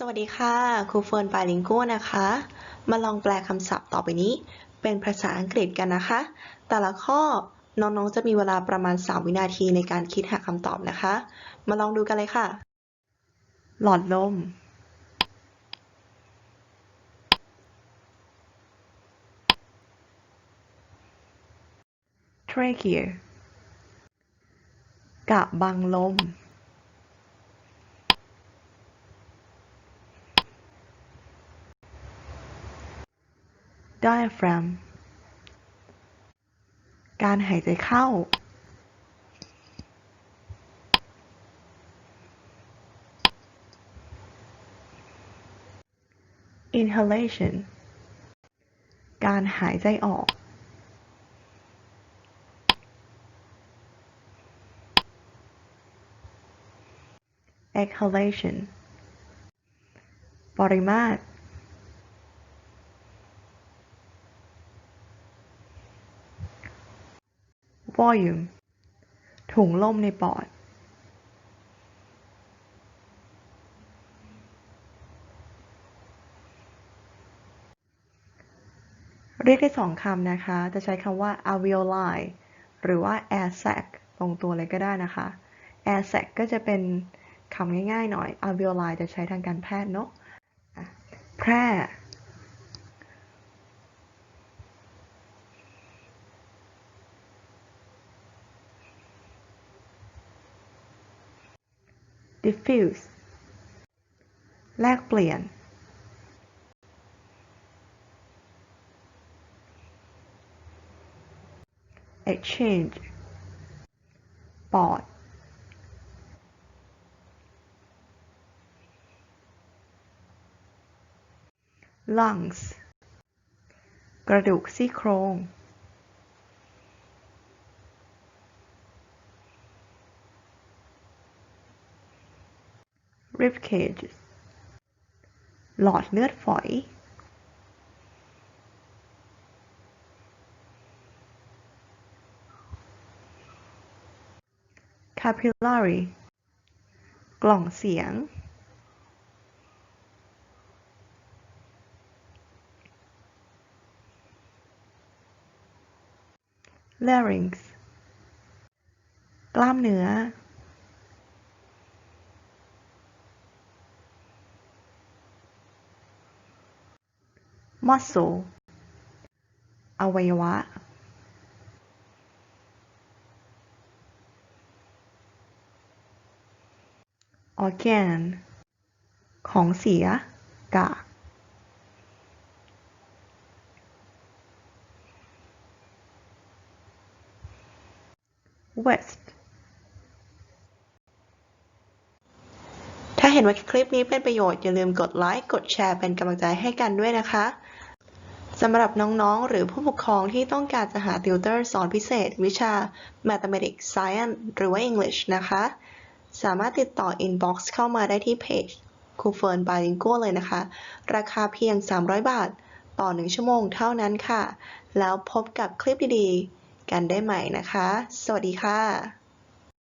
สวัสดีค่ะ ครูเฟิร์นปาลิงโก้นะคะ มาลองแปลคำศัพท์ต่อไปนี้ เป็นภาษาอังกฤษกันนะคะ แต่ละข้อน้องๆจะมีเวลาประมาณ 3 วินาทีในการคิดหาคำตอบนะคะ มาลองดูกันเลยค่ะ หลอดลม trachea กะบังลม diaphragm การหายใจเข้า inhalation การหายใจออก exhalation ปริมาตร volume ถุงลมในปอด เรียกได้สองคำนะคะ จะใช้คำว่า alveoli หรือว่า air sac ตรงตัวเลยก็ได้นะคะ air sac ก็จะเป็นคำง่ายๆหน่อย alveoli จะใช้ทางการแพทย์เนาะอะแพร่ diffuse แลกเปลี่ยน exchange ปอด lungs กระดูกซี่โครง rib cage หลอดเลือดฝอย capillary กล่องเสียง larynx กล้ามเนื้อ muscle อวัยวะ organ ของเสีย กาก west ถ้าเห็นว่าคลิปนี้เป็นประโยชน์ อย่าลืมกดไลค์ กดแชร์เป็นกำลังใจให้กันด้วยนะคะ สำหรับน้องๆ หรือผู้ปกครองที่ต้องการจะหาติวเตอร์สอนพิเศษ วิชา Mathematics Science หรือว่า English นะคะ สามารถติดต่อ inbox เข้ามาได้ที่เพจครูเฟิร์นบายลิงโก้เลยนะคะ ราคาเพียง 300 บาท ต่อ 1 ชั่วโมงเท่านั้นค่ะ แล้วพบกับคลิปดีๆ กันได้ใหม่นะคะ สวัสดีค่ะ